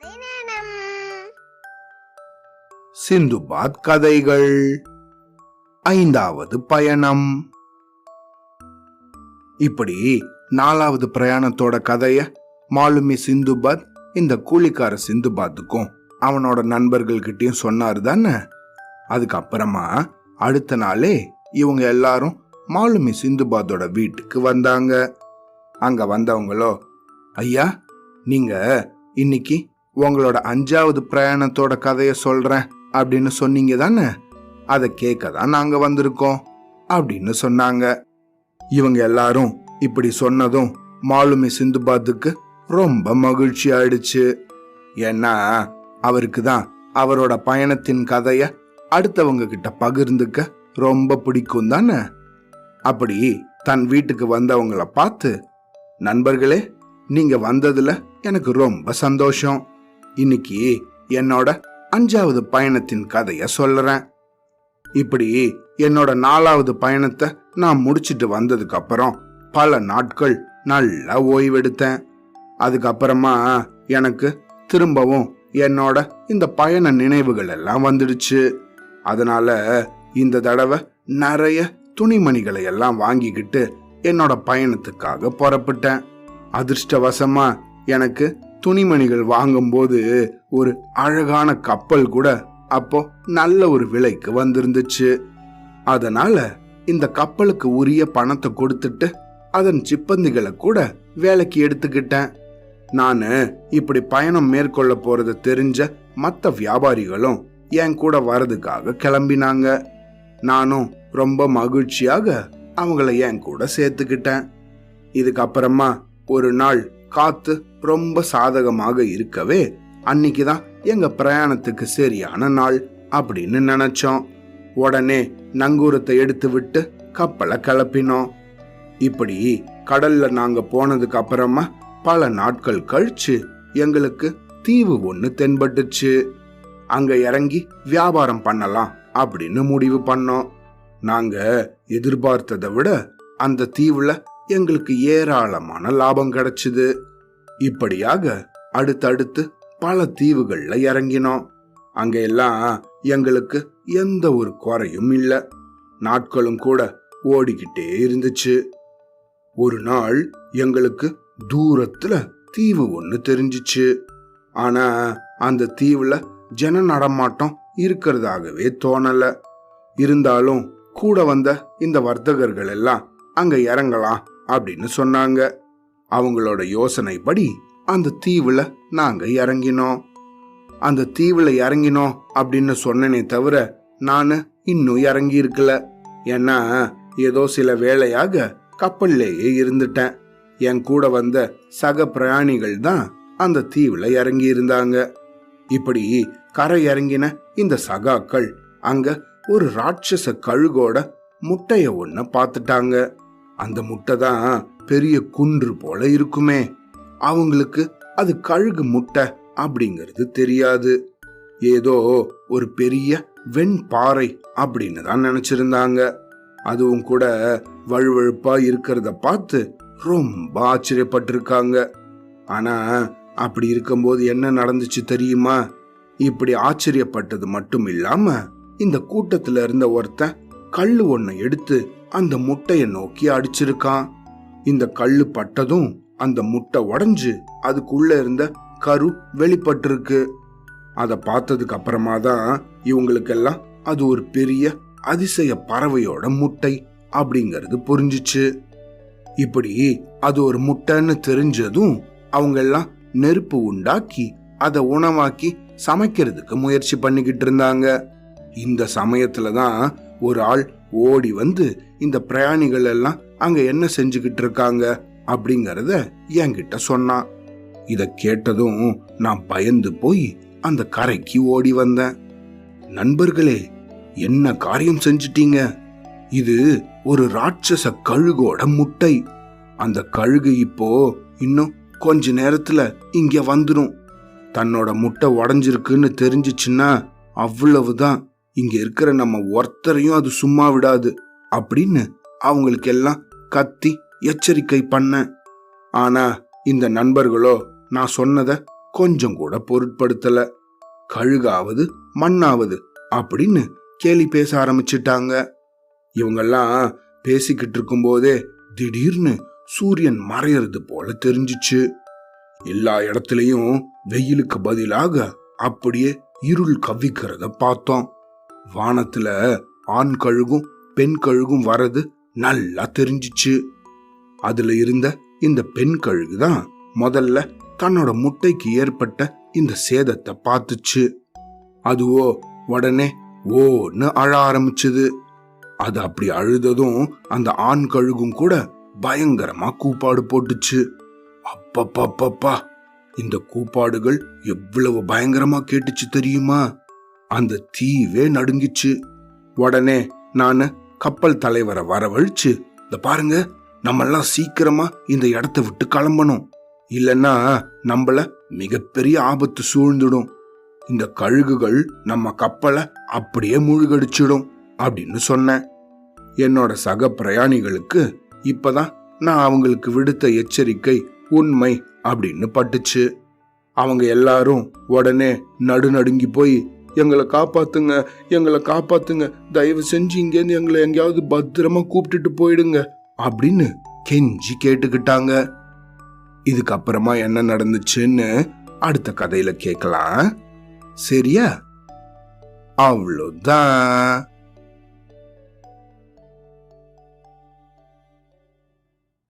கதை சிந்துபாத் கதைகள் ஐந்தாவது பயணம். இப்படி நாலாவது பிரயாணத்தோட கதைய மாலுமி சிந்துபாத் இந்த கூலிக்கார சிந்துபாத்துக்கும் அவனோட நண்பர்கள்கிட்டயும் சொன்னாரு தானே? அதுக்கப்புறமா அடுத்த நாளே இவங்க எல்லாரும் மாலுமி சிந்துபாத்தோட வீட்டுக்கு வந்தாங்க. அங்க வந்தவங்களோ ஐயா நீங்க இன்னைக்கு உங்களோட அஞ்சாவது பிரயாணத்தோட கதையை சொல்றேன் அப்படின்னு சொன்னீங்க தானே? அதை கேட்க தான் நாங்க வந்திருக்கோம் அப்படின்னு சொன்னாங்க. இவங்க எல்லாரும் இப்படி சொன்னதும் மாலுமி சிந்துபாத்துக்கு ரொம்ப மகிழ்ச்சி ஆயிடுச்சு. ஏன்னா அவருக்கு தான் அவரோட பயணத்தின் கதைய அடுத்தவங்க கிட்ட பகிர்ந்துக்க ரொம்ப பிடிக்கும் தானே? அப்படி தன் வீட்டுக்கு வந்தவங்கள பார்த்து நண்பர்களே நீங்க வந்ததுல எனக்கு ரொம்ப சந்தோஷம். இன்னைக்கு என்னோட அஞ்சாவது பயணத்தின் கதைய சொல்லுறேன் இப்படி என்னோட நாலாவது பயணத்தை நான் முடிச்சிட்டு வந்ததுக்கு அப்புறம் பல நாட்கள் நல்லா ஓய்வெடுத்தேன். அதுக்கப்புறமா எனக்கு திரும்பவும் என்னோட இந்த பயண நினைவுகள் எல்லாம் வந்துடுச்சு. அதனால இந்த தடவை நிறைய துணிமணிகளை எல்லாம் வாங்கிக்கிட்டு என்னோட பயணத்துக்காக புறப்பட்டேன். அதிர்ஷ்டவசமா எனக்கு துணிமணிகள் வாங்கும்போது ஒரு அழகான கப்பல் கூட அப்போ நல்ல ஒரு விலைக்கு வந்திருந்துச்சு. அதனால இந்த கப்பலுக்கு உரிய பணத்தை கொடுத்துட்டு அதன் சிப்பந்திகளை கூட வேலைக்கு எடுத்துக்கிட்டேன். நான் இப்படி பயணம் மேற்கொள்ள போறது தெரிஞ்ச மற்ற வியாபாரிகளும் என் கூட வரதுக்காக கிளம்பினாங்க. நானும் ரொம்ப மகிழ்ச்சியாக அவங்கள என் கூட சேர்த்துக்கிட்டேன். இதுக்கப்புறமா ஒரு நாள் காத்து ரொம்ப சாதகமாக இருக்கவே அன்னைக்கு தான் எங்க பிரயாணத்துக்கு சரியான நாள் அப்படின்னு நினைச்சோம். உடனே நங்கூரத்தை எடுத்து விட்டு கப்பலை கிளப்பினோம். இப்படி கடல்ல நாங்க போனதுக்கு அப்புறமா பல நாட்கள் கழிச்சு எங்களுக்கு தீவு ஒண்ணு தென்பட்டுச்சு. அங்க இறங்கி வியாபாரம் பண்ணலாம் அப்படின்னு முடிவு பண்ணோம். நாங்க எதிர்பார்த்ததை விட அந்த தீவுல எங்களுக்கு ஏராளமான லாபம் கிடைச்சிது. இப்படியாக அடுத்தடுத்து பல தீவுகள்ல இறங்கினோம். அங்க எல்லாம் எங்களுக்கு எந்த ஒரு குறையும் இல்லை. நாட்களும் கூட ஓடிக்கிட்டே இருந்துச்சு. ஒரு நாள் எங்களுக்கு தூரத்துல தீவு ஒண்ணு தெரிஞ்சிச்சு. ஆனா அந்த தீவுல ஜன நடமாட்டம் இருக்கிறதாகவே தோணல. இருந்தாலும் கூட வந்த இந்த வர்த்தகர்கள் எல்லாம் அங்க இறங்கலாம் அப்படின்னு சொன்னாங்க. அவங்களோட யோசனைப்படி அந்த தீவுல நாங்க இறங்கினோம். அந்த தீவுல இறங்கினோம் அப்படின்னு சொன்னனே தவிர நானு இன்னும் இறங்கி இருக்கல ஏன்னா ஏதோ சில வேலையாக கப்பல்லேயே இருந்துட்டேன். என் கூட வந்த சக பிரயாணிகள் தான் அந்த தீவுல இறங்கி இருந்தாங்க இப்படி கரை இறங்கின இந்த சகாக்கள் அங்க ஒரு ராட்சச கழுகோட முட்டைய ஒன்ன பார்த்துட்டாங்க. அந்த முட்டை தான் பெரிய குன்று போல இருக்குமே. அவங்களுக்கு அது கழுகு முட்டை அப்படிங்கிறது தெரியாது. ஏதோ ஒரு பெரிய வெண்பாறை அப்படின்னு தான் நினைச்சிருந்தாங்க. அதுவும் கூட வழுவழுப்பா இருக்கிறத பார்த்து ரொம்ப ஆச்சரியப்பட்டிருக்காங்க. ஆனா அப்படி இருக்கும்போது என்ன நடந்துச்சு தெரியுமா? இப்படி ஆச்சரியப்பட்டது மட்டும் இல்லாம இந்த கூட்டத்துல இருந்த ஒருத்தன் கல் ஒன்ன எடுத்து அந்த முட்டைய நோக்கி அடிச்சிருக்கான். இந்த கல்லு பட்டதும் அந்த முட்டை உடஞ்சு அதுக்குள்ள இருந்த கரு வெளிப்பட்டிருக்கு. அதை பார்த்ததுக்கு அப்புறமா தான் இவங்களுக்கெல்லாம் அது ஒரு பெரிய அதிசய பறவையோட முட்டை அப்படிங்கிறது புரிஞ்சுச்சு. இப்படி அது ஒரு முட்டைன்னு தெரிஞ்சதும் அவங்க எல்லாம் நெருப்பு உண்டாக்கி அதை உணவாக்கி சமைக்கிறதுக்கு முயற்சி பண்ணிக்கிட்டு இருந்தாங்க. இந்த சமயத்துல தான் ஒரு ஆள் ஓடி வந்து இந்த பிரயாணிகள் எல்லாம் அங்க என்ன செஞ்சுக்கிட்டு இருக்காங்க அப்படிங்கறத என்கிட்ட சொன்னான். இத கேட்டதும் நான் பயந்து போய் அந்த கரைக்கு ஓடி வந்தேன். நண்பர்களே என்ன காரியம் செஞ்சிட்டீங்க? இது ஒரு ராட்சச கழுகோட முட்டை. அந்த கழுகு இப்போ இன்னும் கொஞ்ச நேரத்துல இங்க வந்துடும் தன்னோட முட்டை உடஞ்சிருக்குன்னு தெரிஞ்சிச்சுன்னா அவ்வளவுதான். இங்க இருக்கிற நம்ம ஒருத்தரையும் அது சும்மா விடாது அப்படின்னு அவங்களுக்கு எல்லாம் கத்தி எச்சரிக்கை பண்ண. ஆனா இந்த நண்பர்களோ நான் சொன்னத கொஞ்சம் கூட பொருட்படுத்தல. கழுகாவது மண்ணாவது அப்படின்னு கேலி பேச ஆரம்பிச்சிட்டாங்க. இவங்கெல்லாம் பேசிக்கிட்டு இருக்கும்போதே திடீர்னு சூரியன் மறையறது போல தெரிஞ்சிச்சு. எல்லா இடத்துலயும் வெயிலுக்கு பதிலாக அப்படியே இருள் கவ்விக்கிறத பார்த்தோம். வானத்துல ஆண் கழுகும் பெண் கழுகும் வரது நல்லா தெரிஞ்சிச்சு. அதுல இருந்த இந்த பெண் கழுகு தான் முதல்ல தன்னோட முட்டைக்கு ஏற்பட்ட இந்த சேதத்தை பார்த்துச்சு. அதுவோ உடனே ஓன்னு அழ ஆரம்பிச்சது. அது அப்படி அழுததும் அந்த ஆண் கழுகும் கூட பயங்கரமா கூப்பாடு போட்டுச்சு. அப்பப்பப்பப்பா இந்த கூப்பாடுகள் எவ்வளவு பயங்கரமா கேட்டுச்சு தெரியுமா? அந்த தீவே நடுங்கிச்சு. உடனே நான் கப்பல் தலைவரை வரவழைச்சு இந்த பாருங்க நம்மெல்லாம் சீக்கிரமா இந்த இடத்த விட்டு கிளம்பணும். இல்லைன்னா நம்மள மிகப்பெரிய ஆபத்து சூழ்ந்துடும். இந்த கழுகுகள் நம்ம கப்பலை அப்படியே மூழ்கடிச்சிடும் அப்படின்னு சொன்னேன். என்னோட சக பிரயாணிகளுக்கு இப்பதான் நான் அவங்களுக்கு விடுத்த எச்சரிக்கை உண்மை அப்படின்னு பட்டுச்சு. அவங்க எல்லாரும் உடனே நடுநடுங்கி போய் எங்களை காப்பாத்துங்க எங்களை காப்பாத்துங்க. தயவு செஞ்சு இங்கேருந்து எங்களை எங்கேயாவது பத்திரமா கூப்பிட்டுட்டு போயிடுங்க அப்படின்னு கெஞ்சி கேட்டுக்கிட்டாங்க. இதுக்கப்புறமா என்ன நடந்துச்சுன்னு அடுத்த கதையில கேட்கலாம். சரியா? அவ்வளோதான்.